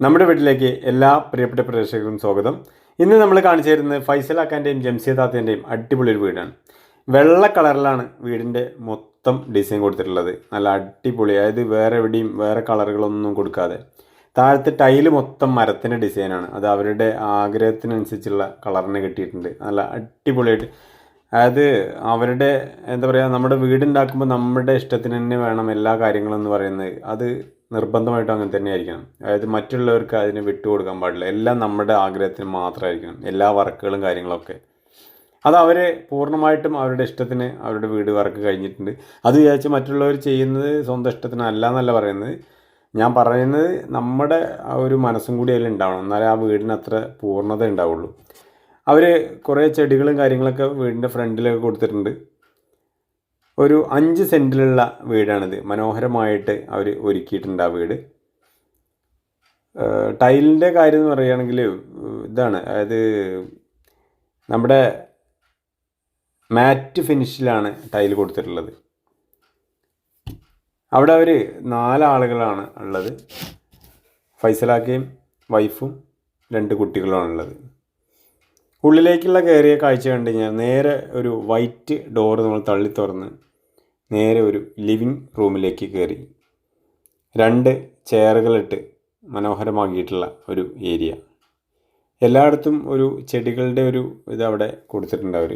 നമ്മുടെ വീട്ടിലേക്ക് എല്ലാ പ്രിയപ്പെട്ട പ്രേക്ഷകർക്കും സ്വാഗതം. ഇന്ന് നമ്മൾ കാണിച്ചു തരുന്നത് ഫൈസൽ അക്കാന്റെയും ജംസിയ താത്തേന്റെയും അടിപൊളി ഒരു വീടാണ്. വെള്ള കളറിലാണ് വീടിന്റെ മൊത്തം ഡിസൈൻ കൊടുത്തിട്ടുള്ളത്. നല്ല അടിപൊളി അതായത് വേറെ എവിടെയും വേറെ കളറുകളൊന്നും കൊടുക്കാതെ. താഴത്തെ ടൈൽ മൊത്തം മരത്തിന്റെ ഡിസൈനാണ്. അത് അവരുടെ ആഗ്രഹത്തിനനുസരിച്ചുള്ള കളറിന് കിട്ടിയിട്ടുണ്ട്. നല്ല അടിപൊളിയായിട്ട് അതായത് അവരുടെ എന്താ പറയുക നമ്മുടെ വീടുണ്ടാക്കുമ്പോൾ നമ്മുടെ ഇഷ്ടത്തിന് തന്നെ വേണം എല്ലാ കാര്യങ്ങളും എന്ന് പറയുന്നത്. അത് നിർബന്ധമായിട്ടും അങ്ങനെ തന്നെ ആയിരിക്കണം അതായത് മറ്റുള്ളവർക്ക് അതിന് വിട്ടുകൊടുക്കാൻ പാടില്ല. എല്ലാം നമ്മുടെ ആഗ്രഹത്തിന് മാത്രമായിരിക്കണം. എല്ലാ വർക്കുകളും കാര്യങ്ങളൊക്കെ. അത് അവരെ പൂർണമായിട്ടും അവരുടെ ഇഷ്ടത്തിന് അവരുടെ വീട് വർക്ക് കഴിഞ്ഞിട്ടുണ്ട്. അത് വിചാരിച്ച് മറ്റുള്ളവർ ചെയ്യുന്നത് സ്വന്തം ഇഷ്ടത്തിനല്ല എന്നല്ല പറയുന്നത്. ഞാൻ പറയുന്നത് നമ്മുടെ ഒരു മനസ്സും കൂടി അതിൽ ഉണ്ടാവണം. എന്നാലേ ആ വീടിന് അത്ര പൂർണത ഉണ്ടാവുള്ളൂ അവർ കുറേ ചെടികളും കാര്യങ്ങളൊക്കെ വീടിന്റെ ഫ്രണ്ടിലൊക്കെ കൊടുത്തിട്ടുണ്ട്. ഒരു അഞ്ച് സെന്റിലുള്ള വീടാണിത്. മനോഹരമായിട്ട് അവർ ഒരുക്കിയിട്ടുണ്ട് ആ വീട്. ടൈലിന്റെ കാര്യം എന്ന് പറയുകയാണെങ്കിൽ ഇതാണ്. അതായത് നമ്മുടെ മാറ്റ് ഫിനിഷിലാണ് ടൈൽ കൊടുത്തിട്ടുള്ളത്. അവിടെ അവർ നാലാളുകളാണ് ഉള്ളത്. ഫൈസലാക്കയും വൈഫും രണ്ട് കുട്ടികളുമാണ് ഉള്ളത്. ഉള്ളിലേക്കുള്ള കയറിയ കാഴ്ച കണ്ടു കഴിഞ്ഞാൽ നേരെ ഒരു വൈറ്റ് ഡോർ നമ്മൾ തള്ളി തുറന്ന് നേരെ ഒരു ലിവിങ് റൂമിലേക്ക് കയറി രണ്ട് ചെയറുകളിട്ട് മനോഹരമാക്കിയിട്ടുള്ള ഒരു ഏരിയ എല്ലായിടത്തും ഒരു ചെടികളുടെ ഒരു ഇത് അവിടെ കൊടുത്തിട്ടുണ്ട് അവർ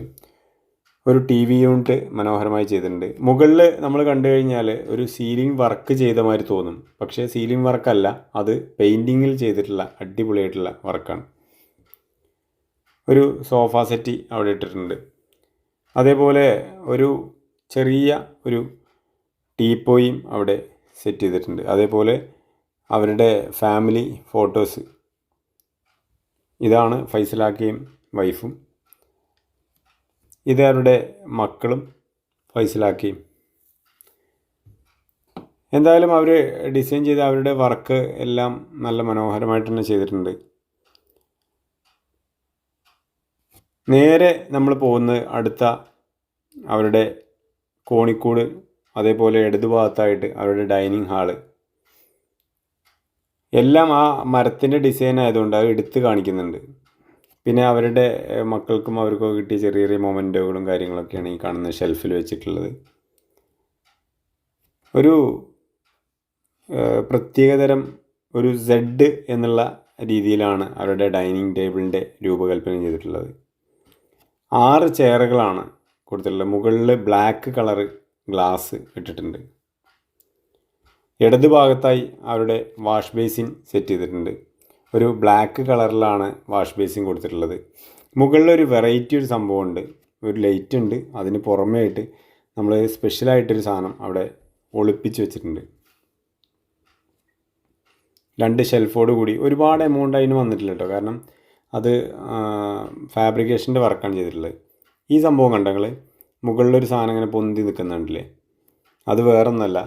ഒരു ടി വി യൂണിറ്റ് മനോഹരമായി ചെയ്തിട്ടുണ്ട്. മുകളിൽ നമ്മൾ കണ്ടു കഴിഞ്ഞാൽ ഒരു സീലിംഗ് വർക്ക് ചെയ്ത മാതിരി തോന്നും. പക്ഷേ സീലിംഗ് വർക്കല്ല അത് പെയിന്റിങ്ങിൽ ചെയ്തിട്ടുള്ള അടിപൊളിയായിട്ടുള്ള വർക്കാണ് ഒരു സോഫ സെറ്റ് അവിടെ ഇട്ടിട്ടുണ്ട്. അതേപോലെ ഒരു ചെറിയ ഒരു ടീപ്പോയും അവിടെ സെറ്റ് ചെയ്തിട്ടുണ്ട്. അതേപോലെ അവരുടെ ഫാമിലി ഫോട്ടോസ്. ഇതാണ് ഫൈസലാക്കയും വൈഫും. ഇത് അവരുടെ മക്കളും ഫൈസലാക്കയും. എന്തായാലും അവർ ഡിസൈൻ ചെയ്ത അവരുടെ വർക്ക് എല്ലാം നല്ല മനോഹരമായിട്ട് തന്നെ ചെയ്തിട്ടുണ്ട്. നേരെ നമ്മൾ പോകുന്നത് അടുത്ത അവരുടെ കോണിക്കൂട് അതേപോലെ ഇടതു ഭാഗത്തായിട്ട് അവരുടെ ഡൈനിങ് ഹാൾ. എല്ലാം ആ മരത്തിന്റെ ഡിസൈൻ ആയതുകൊണ്ട് അത് എടുത്ത് കാണിക്കുന്നുണ്ട്. പിന്നെ അവരുടെ മക്കൾക്കും അവർക്കും കിട്ടിയ ചെറിയ ചെറിയ മൊമെന്റുകളും കാര്യങ്ങളൊക്കെയാണ് ഈ കാണുന്ന ഷെൽഫിൽ വെച്ചിട്ടുള്ളത്. ഒരു പ്രത്യേകതരം ഒരു സെഡ് എന്നുള്ള രീതിയിലാണ് അവരുടെ ഡൈനിങ് ടേബിളിന്റെ രൂപകൽപ്പന ചെയ്തിട്ടുള്ളത്. ആറ് ചെയറുകളാണ് കൊടുത്തിട്ടുള്ളത്. മുകളിൽ ബ്ലാക്ക് കളർ ഗ്ലാസ് ഇട്ടിട്ടുണ്ട്. ഇടത് ഭാഗത്തായി അവരുടെ വാഷ് ബേസിൻ സെറ്റ് ചെയ്തിട്ടുണ്ട്. ഒരു ബ്ലാക്ക് കളറിലാണ് വാഷ് ബേസിൻ കൊടുത്തിട്ടുള്ളത്. മുകളിൽ ഒരു വെറൈറ്റി ഒരു സംഭവമുണ്ട് ഒരു ലൈറ്റ് ഉണ്ട്. അതിന് പുറമേ ആയിട്ട് നമ്മൾ സ്പെഷ്യലായിട്ടൊരു സാധനം അവിടെ ഒളിപ്പിച്ച് വെച്ചിട്ടുണ്ട്. രണ്ട് ഷെൽഫോട് കൂടി ഒരുപാട് എമൗണ്ട് അതിന് വന്നിട്ടില്ല കേട്ടോ. കാരണം അത് ഫാബ്രിക്കേഷന്റെ വർക്കാണ് ചെയ്തിട്ടുള്ളത്. ഈ സംഭവം കണ്ടോ മുകളിലൊരു സാധനം ഇങ്ങനെ പൊന്തി നിൽക്കുന്നുണ്ടല്ലേ അത് വേറൊന്നല്ല.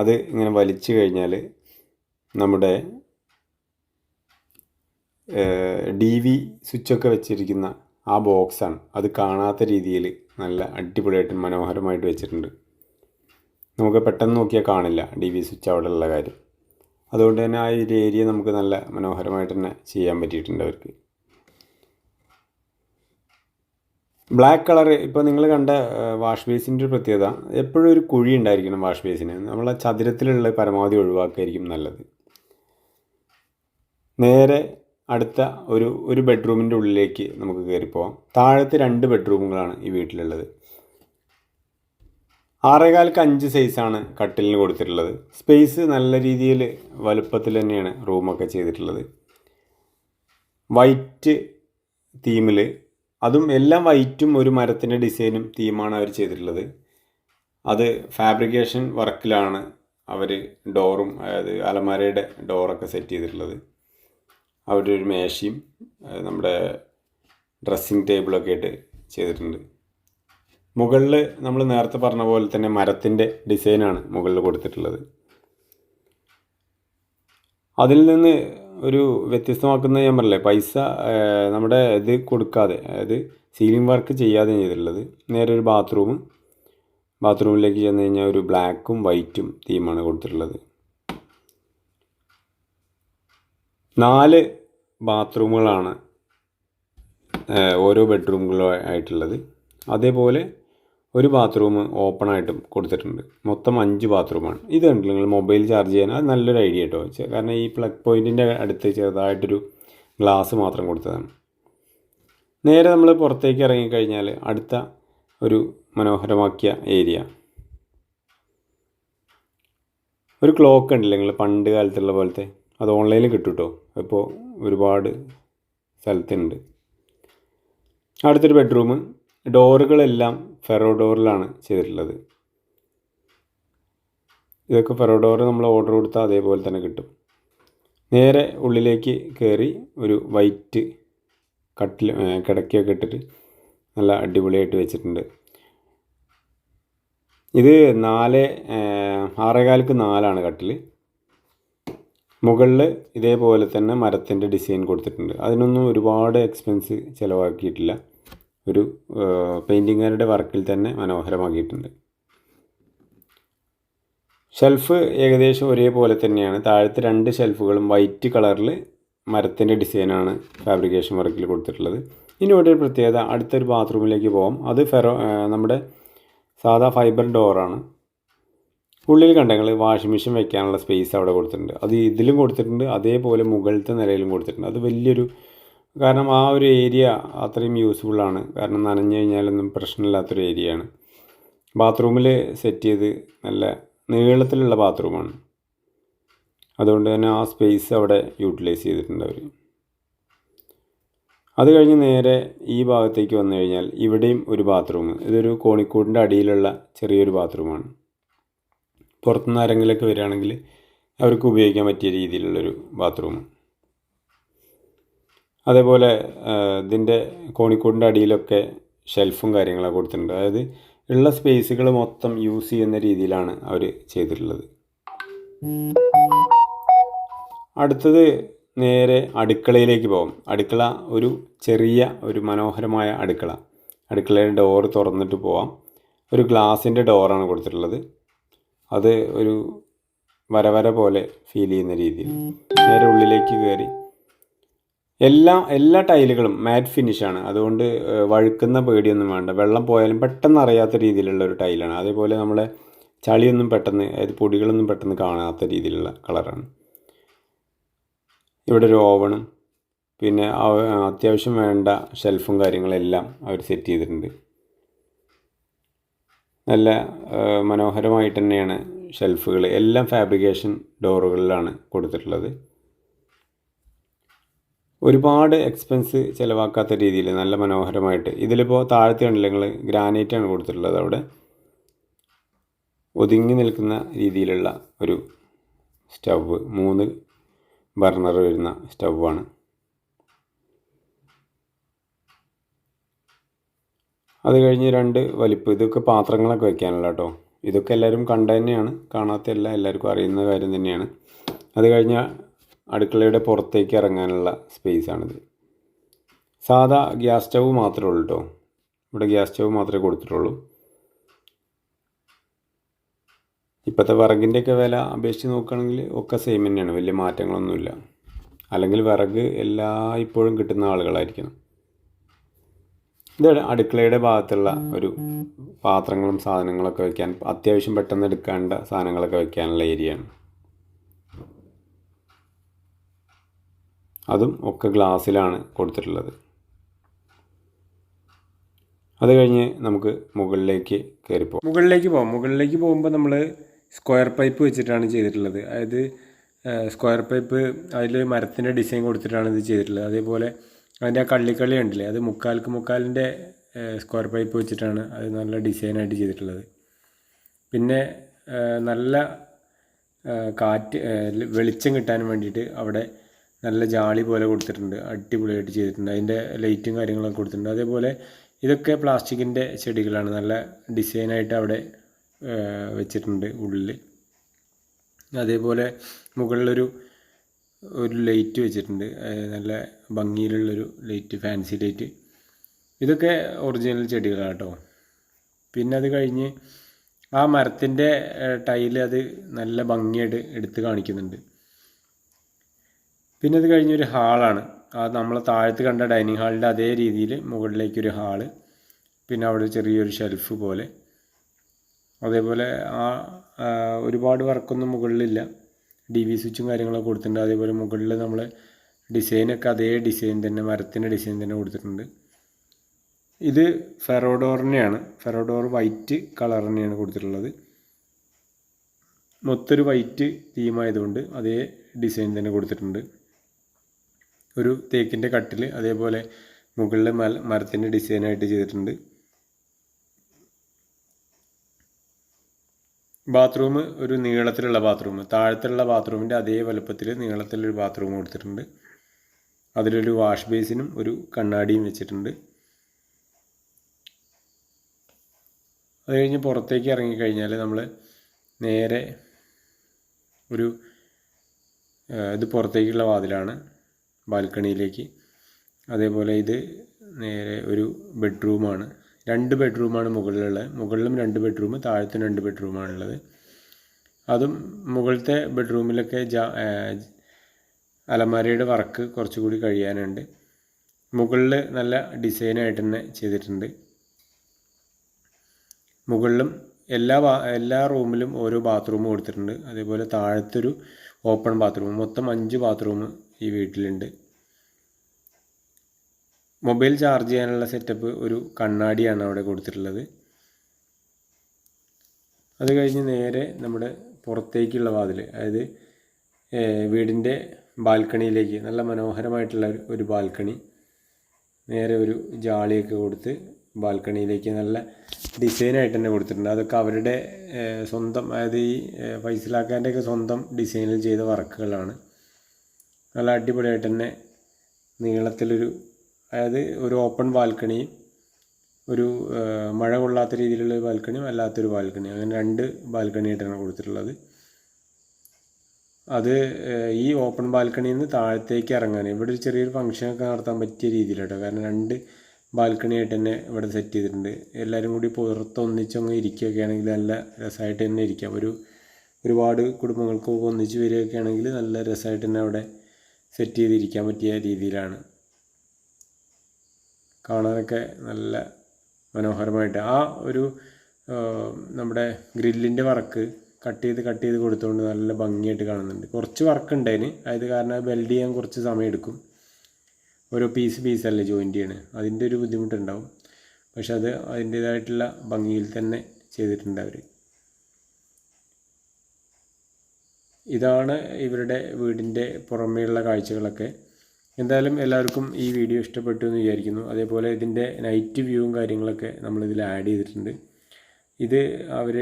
അത് ഇങ്ങനെ വലിച്ചു കഴിഞ്ഞാൽ നമ്മുടെ ഡി വി സ്വിച്ചൊക്കെ വെച്ചിരിക്കുന്ന ആ ബോക്സാണ് അത് കാണാത്ത രീതിയിൽ നല്ല അടിപൊളിയായിട്ട് മനോഹരമായിട്ട് വെച്ചിട്ടുണ്ട്. നമുക്ക് പെട്ടെന്ന് നോക്കിയാൽ കാണില്ല ഡി വി സ്വിച്ച് അവിടെ ഉള്ള കാര്യം. അതുകൊണ്ട് തന്നെ ആ ഒരു ഏരിയ നമുക്ക് നല്ല മനോഹരമായിട്ട് തന്നെ ചെയ്യാൻ പറ്റിയിട്ടുണ്ട് അവർക്ക്. ബ്ലാക്ക് കളർ ഇപ്പോൾ നിങ്ങൾ കണ്ട വാഷ് ബേസിന്റെ ഒരു പ്രത്യേകത എപ്പോഴും ഒരു കുഴി ഉണ്ടായിരിക്കണം വാഷ് ബേസിന് നമ്മളെ ചതുരത്തിലുള്ള പരമാവധി ഒഴിവാക്കായിരിക്കും നല്ലത്. നേരെ അടുത്ത ഒരു ഒരു ബെഡ്റൂമിന്റെ ഉള്ളിലേക്ക് നമുക്ക് കയറിപ്പോവാം താഴത്തെ രണ്ട് ബെഡ്റൂമുകളാണ് ഈ വീട്ടിലുള്ളത്. ആറേകാൽക്ക് അഞ്ച് സൈസാണ് കട്ടിലിന് കൊടുത്തിട്ടുള്ളത്. സ്പേസ് നല്ല രീതിയിൽ വലുപ്പത്തിൽ തന്നെയാണ് റൂമൊക്കെ ചെയ്തിട്ടുള്ളത്. വൈറ്റ് തീമിൽ അതും എല്ലാം വൈറ്റും ഒരു മരത്തിന്റെ ഡിസൈനും തീമാണ് അവർ ചെയ്തിട്ടുള്ളത്. അത് ഫാബ്രിക്കേഷൻ വർക്കിലാണ് അവർ ഡോറും അതായത് അലമാരയുടെ ഡോറൊക്കെ സെറ്റ് ചെയ്തിട്ടുള്ളത്. അവരുടെ ഒരു മേശയും നമ്മുടെ ഡ്രസ്സിങ് ടേബിളൊക്കെ ആയിട്ട് ചെയ്തിട്ടുണ്ട്. മുകളിൽ നമ്മൾ നേരത്തെ പറഞ്ഞ പോലെ തന്നെ മരത്തിന്റെ ഡിസൈനാണ് മുകളിൽ കൊടുത്തിട്ടുള്ളത്. അതിൽ നിന്ന് ഒരു വ്യത്യസ്തമാക്കുന്ന ഞാൻ പറഞ്ഞില്ലേ പൈസ നമ്മുടെ ഇത് കൊടുക്കാതെ അതായത് സീലിംഗ് വർക്ക് ചെയ്യാതെ ചെയ്തിട്ടുള്ളത്. നേരെ ഒരു ബാത്റൂം ബാത്റൂമിലേക്ക് ചെന്ന് കഴിഞ്ഞാൽ ഒരു ബ്ലാക്കും വൈറ്റും തീമാണ് കൊടുത്തിട്ടുള്ളത്. നാല് ബാത്റൂമുകളാണ് ഓരോ ബെഡ്റൂമുകളും ആയിട്ടുള്ളത് അതേപോലെ ഒരു ബാത്റൂം ഓപ്പൺ ആയിട്ടും കൊടുത്തിട്ടുണ്ട്. മൊത്തം അഞ്ച് ബാത്റൂമാണ് ഇത് കണ്ടില്ല നിങ്ങൾ മൊബൈൽ ചാർജ് ചെയ്യാൻ? അത് നല്ലൊരു ഐഡിയ കേട്ടോ കാരണം ഈ പ്ലഗ് പോയിന്റിന്റെ അടുത്ത് ചെറുതായിട്ടൊരു ഗ്ലാസ് മാത്രം കൊടുത്തതാണ്. നേരെ നമ്മൾ പുറത്തേക്ക് ഇറങ്ങിക്കഴിഞ്ഞാൽ അടുത്ത ഒരു മനോഹരമാക്കിയ ഏരിയ ഒരു ക്ലോക്ക് ഉണ്ടല്ലോ നിങ്ങൾ പണ്ട് കാലത്തുള്ള പോലത്തെ. അത് ഓൺലൈനിൽ കിട്ടും കേട്ടോ ഇപ്പോൾ ഒരുപാട് സ്ഥലത്തുണ്ട്. അടുത്തൊരു ബെഡ്റൂം ഡോറുകളെല്ലാം ഫെറോ ഡോറിലാണ് ചെയ്തിട്ടുള്ളത്. ഇതൊക്കെ ഫെറോഡോർ നമ്മൾ ഓർഡർ കൊടുത്താൽ അതേപോലെ തന്നെ കിട്ടും. നേരെ ഉള്ളിലേക്ക് കയറി ഒരു വൈറ്റ് കട്ടിൽ കിടക്കയൊക്കെ ഇട്ടിട്ട് നല്ല അടിപൊളിയായിട്ട് വെച്ചിട്ടുണ്ട്. ഇത് നാല് ആറേകാലക്ക് നാലാണ് കട്ടിൽ മുകളിൽ ഇതേപോലെ തന്നെ മരത്തിന്റെ ഡിസൈൻ കൊടുത്തിട്ടുണ്ട്. അതിനൊന്നും ഒരുപാട് എക്സ്പെൻസ് ചിലവാക്കിയിട്ടില്ല. ഒരു പെയിന്റിങ്ങുകാരുടെ വർക്കിൽ തന്നെ മനോഹരമാക്കിയിട്ടുണ്ട്. ഷെൽഫ് ഏകദേശം ഒരേപോലെ തന്നെയാണ്. താഴത്തെ രണ്ട് ഷെൽഫുകളും വൈറ്റ് കളറിൽ മരത്തിന്റെ ഡിസൈനാണ് ഫാബ്രിക്കേഷൻ വർക്കിൽ കൊടുത്തിട്ടുള്ളത്. ഇനി ഇവിടെ ഒരു പ്രത്യേകത അടുത്തൊരു ബാത്റൂമിലേക്ക് പോകാം അത് ഫെറോ നമ്മുടെ സാധാ ഫൈബർ ഡോറാണ്. ഉള്ളിൽ കണ്ടങ്ങൾ വാഷിംഗ് മെഷീൻ വെക്കാനുള്ള സ്പേസ് അവിടെ കൊടുത്തിട്ടുണ്ട്. അത് ഇതിലും കൊടുത്തിട്ടുണ്ട് അതേപോലെ മുകളിലത്തെ നിലയിലും കൊടുത്തിട്ടുണ്ട്. അത് വലിയൊരു കാരണം ആ ഒരു ഏരിയ അത്രയും ആണ്. കാരണം നനഞ്ഞു കഴിഞ്ഞാലൊന്നും പ്രശ്നമില്ലാത്തൊരു ഏരിയയാണ് ബാത്റൂമിൽ സെറ്റ് ചെയ്ത് നല്ല നീളത്തിലുള്ള ബാത്റൂമാണ് അതുകൊണ്ട് തന്നെ ആ സ്പേസ് അവിടെ യൂട്ടിലൈസ് ചെയ്തിട്ടുണ്ട് അവർ അത് കഴിഞ്ഞ് നേരെ ഈ ഭാഗത്തേക്ക് വന്നു കഴിഞ്ഞാൽ ഇവിടെയും ഒരു ബാത്റൂം ഇതൊരു കോണിക്കൂടിന്റെ അടിയിലുള്ള ചെറിയൊരു ബാത്റൂമാണ് പുറത്തുനിന്ന് ആരെങ്കിലുമൊക്കെ വരികയാണെങ്കിൽ അവർക്ക് ഉപയോഗിക്കാൻ പറ്റിയ രീതിയിലുള്ളൊരു ബാത്റൂം അതേപോലെ ഇതിന്റെ കോണിക്കൂടിന്റെ അടിയിലൊക്കെ ഷെൽഫും കാര്യങ്ങളൊക്കെ കൊടുത്തിട്ടുണ്ട്. അതായത് ഉള്ള സ്പേസുകൾ മൊത്തം യൂസ് ചെയ്യുന്ന രീതിയിലാണ് അവർ ചെയ്തിട്ടുള്ളത്. അടുത്തത് നേരെ അടുക്കളയിലേക്ക് പോകും അടുക്കള ഒരു ചെറിയ ഒരു മനോഹരമായ അടുക്കള. അടുക്കളയുടെ ഡോറ് തുറന്നിട്ട് പോവാം. ഒരു ഗ്ലാസിന്റെ ഡോറാണ് കൊടുത്തിട്ടുള്ളത്. അത് ഒരു വരവര പോലെ ഫീൽ ചെയ്യുന്ന രീതിയിൽ. നേരെ ഉള്ളിലേക്ക് കയറി എല്ലാ എല്ലാ ടൈലുകളും മാറ്റ് ഫിനിഷാണ് അതുകൊണ്ട് വഴുക്കുന്ന പേടിയൊന്നും വേണ്ട. വെള്ളം പോയാലും പെട്ടെന്ന് അറിയാത്ത രീതിയിലുള്ള ഒരു ടൈലാണ്. അതേപോലെ നമ്മളെ ചളിയൊന്നും പെട്ടെന്ന് അതായത് പൊടികളൊന്നും പെട്ടെന്ന് കാണാത്ത രീതിയിലുള്ള കളറാണ്. ഇവിടെ ഒരു ഓവണും പിന്നെ അത്യാവശ്യം വേണ്ട ഷെൽഫും കാര്യങ്ങളെല്ലാം അവർ സെറ്റ് ചെയ്തിട്ടുണ്ട്. നല്ല മനോഹരമായിട്ട് തന്നെയാണ് ഷെൽഫുകൾ എല്ലാം ഫാബ്രിക്കേഷൻ ഡോറുകളിലാണ് കൊടുത്തിട്ടുള്ളത്. ഒരുപാട് എക്സ്പെൻസ് ചിലവാക്കാത്ത രീതിയിൽ നല്ല മനോഹരമായിട്ട്. ഇതിലിപ്പോൾ താഴത്തെ ഉണ്ടല്ലോ നിങ്ങൾ ഗ്രാനൈറ്റാണ് കൊടുത്തിട്ടുള്ളത് അവിടെ. ഒതുങ്ങി നിൽക്കുന്ന രീതിയിലുള്ള ഒരു സ്റ്റവ് മൂന്ന് ബർണർ വരുന്ന സ്റ്റവാണ് അത് കഴിഞ്ഞ് രണ്ട് വലിപ്പ് ഇതൊക്കെ പാത്രങ്ങളൊക്കെ വയ്ക്കാനുള്ള കേട്ടോ ഇതൊക്കെ എല്ലാവരും കണ്ട തന്നെയാണ് കാണാത്തല്ല എല്ലാവർക്കും അറിയുന്ന കാര്യം തന്നെയാണ്. അത് കഴിഞ്ഞ് അടുക്കളയുടെ പുറത്തേക്ക് ഇറങ്ങാനുള്ള സ്പേസാണിത്. സാധാ ഗ്യാസ് സ്റ്റവ് മാത്രമേ ഉള്ളൂ കേട്ടോ ഇവിടെ ഗ്യാസ് സ്റ്റവ് മാത്രമേ കൊടുത്തിട്ടുള്ളൂ. ഇപ്പോഴത്തെ വിറകിന്റെയൊക്കെ വില അപേക്ഷിച്ച് നോക്കുകയാണെങ്കിൽ ഒക്കെ സെയിം തന്നെയാണ്. വലിയ മാറ്റങ്ങളൊന്നുമില്ല. അല്ലെങ്കിൽ വിറക് എല്ലാ ഇപ്പോഴും കിട്ടുന്ന ആളുകളായിരിക്കണം. ഇത് അടുക്കളയുടെ ഭാഗത്തുള്ള ഒരു പാത്രങ്ങളും സാധനങ്ങളൊക്കെ വെക്കാൻ അത്യാവശ്യം പെട്ടെന്ന് എടുക്കേണ്ട സാധനങ്ങളൊക്കെ വെക്കാനുള്ള ഏരിയയാണ്. അതും ഒക്കെ ഗ്ലാസ്സിലാണ് കൊടുത്തിട്ടുള്ളത്. അത് കഴിഞ്ഞ് നമുക്ക് മുകളിലേക്ക് കയറി പോകാം മുകളിലേക്ക് പോകാം മുകളിലേക്ക് പോകുമ്പോൾ നമ്മൾ സ്ക്വയർ പൈപ്പ് വെച്ചിട്ടാണ് ചെയ്തിട്ടുള്ളത്. അതായത് സ്ക്വയർ പൈപ്പ് അതിൽ മരത്തിന്റെ ഡിസൈൻ കൊടുത്തിട്ടാണ് ഇത് ചെയ്തിട്ടുള്ളത്. അതേപോലെ അതിന്റെ ആ കള്ളിക്കള്ളി ഉണ്ടല്ലേ അത് മുക്കാൽക്ക് മുക്കാലിന്റെ സ്ക്വയർ പൈപ്പ് വെച്ചിട്ടാണ് അത് നല്ല ഡിസൈനായിട്ട് ചെയ്തിട്ടുള്ളത്. പിന്നെ നല്ല കാറ്റ് വെളിച്ചം കിട്ടാൻ വേണ്ടിയിട്ട് അവിടെ നല്ല ജാളി പോലെ കൊടുത്തിട്ടുണ്ട് അടിപൊളിയായിട്ട് ചെയ്തിട്ടുണ്ട്. അതിന്റെ ലൈറ്റും കാര്യങ്ങളൊക്കെ കൊടുത്തിട്ടുണ്ട്. അതേപോലെ ഇതൊക്കെ പ്ലാസ്റ്റിക്കിന്റെ ചെടികളാണ്. നല്ല ഡിസൈനായിട്ട് അവിടെ വെച്ചിട്ടുണ്ട് ഉള്ളിൽ അതേപോലെ മുകളിലൊരു ഒരു ലൈറ്റ് വെച്ചിട്ടുണ്ട്. നല്ല ഭംഗിയിലുള്ളൊരു ലൈറ്റ് ഫാൻസി ലൈറ്റ്. ഇതൊക്കെ ഒറിജിനൽ ചെടികളാണ് കേട്ടോ. പിന്നെ അത് കഴിഞ്ഞ് ആ മരത്തിന്റെ ടൈൽ അത് നല്ല ഭംഗിയായിട്ട് എടുത്ത് കാണിക്കുന്നുണ്ട്. പിന്നെ അത് കഴിഞ്ഞൊരു ഹാളാണ്. ആ നമ്മൾ താഴത്ത് കണ്ട ഡൈനിങ് ഹാളിന്റെ അതേ രീതിയിൽ മുകളിലേക്കൊരു ഹാൾ പിന്നെ അവിടെ ചെറിയൊരു ഷെൽഫ് പോലെ. അതേപോലെ ആ ആ, ഒരുപാട് വർക്കൊന്നും മുകളിലില്ല. ഡി വി സ്വിച്ചും കാര്യങ്ങളൊക്കെ കൊടുത്തിട്ടുണ്ട്. അതേപോലെ മുകളിൽ നമ്മൾ ഡിസൈനൊക്കെ അതേ ഡിസൈൻ തന്നെ മരത്തിന്റെ ഡിസൈൻ തന്നെ കൊടുത്തിട്ടുണ്ട്. ഇത് ഫെറോഡോറിനെയാണ്. ഫെറോഡോർ വൈറ്റ് കളർ തന്നെയാണ് കൊടുത്തിട്ടുള്ളത് മൊത്തൊരു വൈറ്റ് തീമായതുകൊണ്ട് അതേ ഡിസൈൻ തന്നെ കൊടുത്തിട്ടുണ്ട്. ഒരു തേക്കിന്റെ കട്ടിൽ അതേപോലെ മുകളിൽ മല മരത്തിന്റെ ഡിസൈനായിട്ട് ചെയ്തിട്ടുണ്ട്. ബാത്റൂം ഒരു നീളത്തിലുള്ള ബാത്റൂം താഴത്തുള്ള ബാത്റൂമിന്റെ അതേ വലുപ്പത്തിൽ നീളത്തിലൊരു ബാത്റൂം കൊടുത്തിട്ടുണ്ട്. അതിലൊരു വാഷ് ബേസിനും ഒരു കണ്ണാടിയും വെച്ചിട്ടുണ്ട്. അത് കഴിഞ്ഞ് പുറത്തേക്ക് ഇറങ്ങിക്കഴിഞ്ഞാൽ നമ്മൾ നേരെ ഒരു ഇത് പുറത്തേക്കുള്ള വാതിലാണ്. ബാൽക്കണിയിലേക്ക്. അതേപോലെ ഇത് നേരെ ഒരു ബെഡ്റൂമാണ്. രണ്ട് ബെഡ്റൂമാണ് മുകളിലുള്ളത്. മുകളിലും രണ്ട് ബെഡ്റൂം താഴത്തും രണ്ട് ബെഡ്റൂമാണുള്ളത് അതും മുകളിലത്തെ ബെഡ്റൂമിലൊക്കെ ജാ അലമാരയുടെ വർക്ക് കുറച്ചുകൂടി കഴിയാനുണ്ട്. മുകളിൽ നല്ല ഡിസൈനായിട്ട് തന്നെ ചെയ്തിട്ടുണ്ട്. മുകളിലും എല്ലാ എല്ലാ റൂമിലും ഓരോ ബാത്റൂം കൊടുത്തിട്ടുണ്ട്. അതേപോലെ താഴത്തൊരു ഓപ്പൺ ബാത്റൂം മൊത്തം അഞ്ച് ബാത്റൂം ഈ വീട്ടിലുണ്ട്. മൊബൈൽ ചാർജ് ചെയ്യാനുള്ള സെറ്റപ്പ് ഒരു കണ്ണാടിയാണ് അവിടെ കൊടുത്തിട്ടുള്ളത്. അത് കഴിഞ്ഞ് നേരെ നമ്മുടെ പുറത്തേക്കുള്ള വാതിൽ അതായത് വീടിന്റെ ബാൽക്കണിയിലേക്ക് നല്ല മനോഹരമായിട്ടുള്ള ഒരു- ബാൽക്കണി. നേരെ ഒരു ജാളിയൊക്കെ കൊടുത്ത് ബാൽക്കണിയിലേക്ക് നല്ല ഡിസൈനായിട്ട് തന്നെ കൊടുത്തിട്ടുണ്ട്. അതൊക്കെ അവരുടെ സ്വന്തം അതായത് ഈ പൈസലാക്കാന്റെയൊക്കെ സ്വന്തം ഡിസൈനിൽ ചെയ്ത വർക്കുകളാണ്. നല്ല അടിപൊളിയായിട്ട് തന്നെ നീളത്തിലൊരു അതായത് ഒരു ഓപ്പൺ ബാൽക്കണി ഒരു മഴ കൊള്ളാത്ത രീതിയിലുള്ള ബാൽക്കണിയും അല്ലാത്തൊരു ബാൽക്കണി അങ്ങനെ രണ്ട് ബാൽക്കണി ആയിട്ടാണ് കൊടുത്തിട്ടുള്ളത്. അത് ഈ ഓപ്പൺ ബാൽക്കണിയിൽ നിന്ന് താഴത്തേക്ക് ഇറങ്ങാൻ ഇവിടെ ഒരു ചെറിയൊരു ഫംഗ്ഷനൊക്കെ നടത്താൻ പറ്റിയ രീതിയിലാട്ടോ. കാരണം രണ്ട് ബാൽക്കണി ആയിട്ട് തന്നെ ഇവിടെ സെറ്റ് ചെയ്തിട്ടുണ്ട്. എല്ലാവരും കൂടി പുറത്ത് ഒന്നിച്ചങ്ങ് ഇരിക്കുകയൊക്കെ ആണെങ്കിൽ നല്ല രസമായിട്ട് തന്നെ ഇരിക്കാം. ഒരു ഒരുപാട് കുടുംബങ്ങൾക്കൊക്കെ ഒന്നിച്ച് വരികയൊക്കെ ആണെങ്കിൽ നല്ല രസമായിട്ട് തന്നെ അവിടെ സെറ്റ് ചെയ്തിരിക്കാൻ പറ്റിയ രീതിയിലാണ്. കാണാനൊക്കെ നല്ല മനോഹരമായിട്ട്. ആ ഒരു നമ്മുടെ ഗ്രില്ലിന്റെ വർക്ക് കട്ട് ചെയ്ത് കട്ട് ചെയ്ത് കൊടുത്തുകൊണ്ട് നല്ല ഭംഗിയായിട്ട് കാണുന്നുണ്ട്. കുറച്ച് വർക്ക് ഉണ്ടായിന് അത് കാരണം വെൽഡ് ചെയ്യാൻ കുറച്ച് സമയം എടുക്കും ഓരോ പീസ് പീസല്ലേ ജോയിന്റ് ചെയ്യണേ. അതിന്റെ ഒരു ബുദ്ധിമുട്ടുണ്ടാവും. പക്ഷെ അത് അതിന്റേതായിട്ടുള്ള ഭംഗിയിൽ തന്നെ ചെയ്തിട്ടുണ്ട് അവർ ഇതാണ് ഇവരുടെ വീടിന്റെ പുറമേയുള്ള കാഴ്ചകളൊക്കെ. എന്തായാലും എല്ലാവർക്കും ഈ വീഡിയോ ഇഷ്ടപ്പെട്ടു എന്ന് വിചാരിക്കുന്നു. അതേപോലെ ഇതിന്റെ നൈറ്റ് വ്യൂവും കാര്യങ്ങളൊക്കെ നമ്മളിതിൽ ആഡ് ചെയ്തിട്ടുണ്ട്. ഇത് അവർ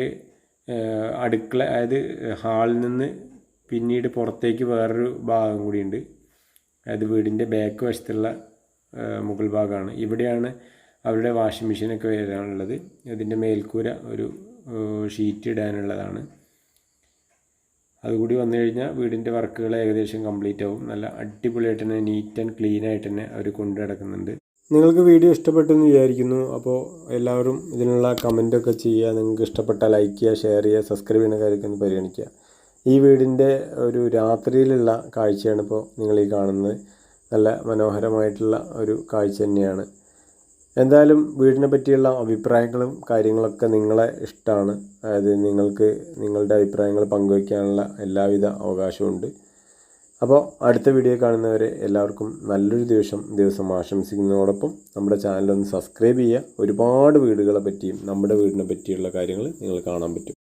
അടുക്കള അതായത് ഹാളിൽ നിന്ന് പിന്നീട് പുറത്തേക്ക് വേറൊരു ഭാഗം കൂടിയുണ്ട്. അതായത് വീടിന്റെ ബാക്ക് വശത്തുള്ള മുകൾ ഭാഗമാണ്. ഇവിടെയാണ് അവരുടെ വാഷിംഗ് മെഷീനൊക്കെ വരാനുള്ളത്. ഇതിന്റെ മേൽക്കൂര ഒരു ഷീറ്റ് ഇടാനുള്ളതാണ്. അതുകൂടി വന്നു കഴിഞ്ഞാൽ വീടിന്റെ വർക്കുകൾ ഏകദേശം കംപ്ലീറ്റ് ആവും. നല്ല അടിപൊളിയായിട്ട് തന്നെ നീറ്റ് ആൻഡ് ക്ലീൻ ആയിട്ട് തന്നെ അവർ കൊണ്ടു നടക്കുന്നുണ്ട്. നിങ്ങൾക്ക് വീഡിയോ ഇഷ്ടപ്പെട്ടെന്ന് വിചാരിക്കുന്നു. അപ്പോൾ എല്ലാവരും ഇതിനുള്ള കമന്റൊക്കെ ചെയ്യുക. നിങ്ങൾക്ക് ഇഷ്ടപ്പെട്ട ലൈക്ക് ചെയ്യുക ഷെയർ ചെയ്യുക സബ്സ്ക്രൈബ് ചെയ്യുന്ന കാര്യമൊക്കെ ഒന്ന് പരിഗണിക്കുക. ഈ വീടിന്റെ ഒരു രാത്രിയിലുള്ള കാഴ്ചയാണ് ഇപ്പോൾ നിങ്ങൾ ഈ കാണുന്നത്. നല്ല മനോഹരമായിട്ടുള്ള ഒരു കാഴ്ച തന്നെയാണ്. എന്തായാലും വീടിനെ പറ്റിയുള്ള അഭിപ്രായങ്ങളും കാര്യങ്ങളൊക്കെ നിങ്ങളെ ഇഷ്ടമാണ് അതായത് നിങ്ങൾക്ക് നിങ്ങളുടെ അഭിപ്രായങ്ങൾ പങ്കുവയ്ക്കാനുള്ള എല്ലാവിധ അവകാശമുണ്ട് അപ്പോൾ അടുത്ത വീഡിയോ കാണുന്നവരെ എല്ലാവർക്കും നല്ലൊരു ദിവസം ദിവസം ആശംസിക്കുന്നതോടൊപ്പം നമ്മുടെ ചാനലൊന്ന് സബ്സ്ക്രൈബ് ചെയ്യുക. ഒരുപാട് വീടുകളെ പറ്റിയും നമ്മുടെ വീടിനെ പറ്റിയുള്ള കാര്യങ്ങൾ നിങ്ങൾ കാണാൻ പറ്റും.